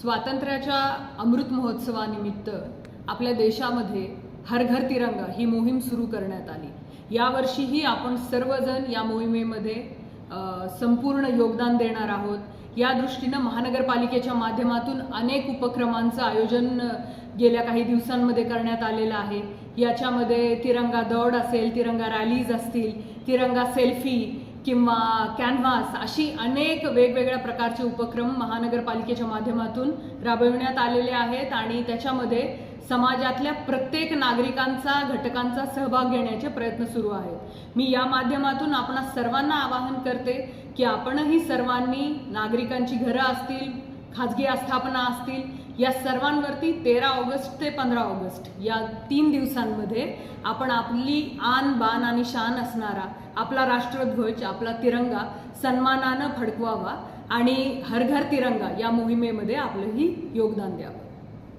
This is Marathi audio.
स्वातंत्र्याच्या अमृत महोत्सवानिमित्त आपल्या देशामध्ये हर घर तिरंगा ही मोहीम सुरू करण्यात आली. यावर्षीही आपण सर्वजण या मोहिमेमध्ये संपूर्ण योगदान देणार आहोत. या दृष्टीनं महानगरपालिकेच्या माध्यमातून अनेक उपक्रमांचं आयोजन गेल्या काही दिवसांमध्ये करण्यात आलेलं आहे. याच्यामध्ये तिरंगा दौड असेल तिरंगा रॅलीज असतील तिरंगा सेल्फी किंवा कॅनव्हास अशी अनेक वेगवेगळ्या प्रकारचे उपक्रम महानगरपालिकेच्या माध्यमातून राबविण्यात आलेले आहेत आणि त्याच्यामध्ये समाजातल्या प्रत्येक नागरिकांचा घटकांचा सहभाग घेण्याचे प्रयत्न सुरू आहेत. मी या माध्यमातून आपणा सर्वांना आवाहन करते की आपणही सर्वांनी नागरिकांची घरं असतील खाजगी आस्थापना असतील. या सर्वांवरती तेरा ऑगस्ट ते पंधरा ऑगस्ट या तीन दिवसांमध्ये आपण आपली आन बान आणि शान असणारा आपला राष्ट्रध्वज आपला तिरंगा सन्मानानं फडकवावा आणि हर घर तिरंगा या मोहिमेमध्ये आपलंही योगदान द्यावं.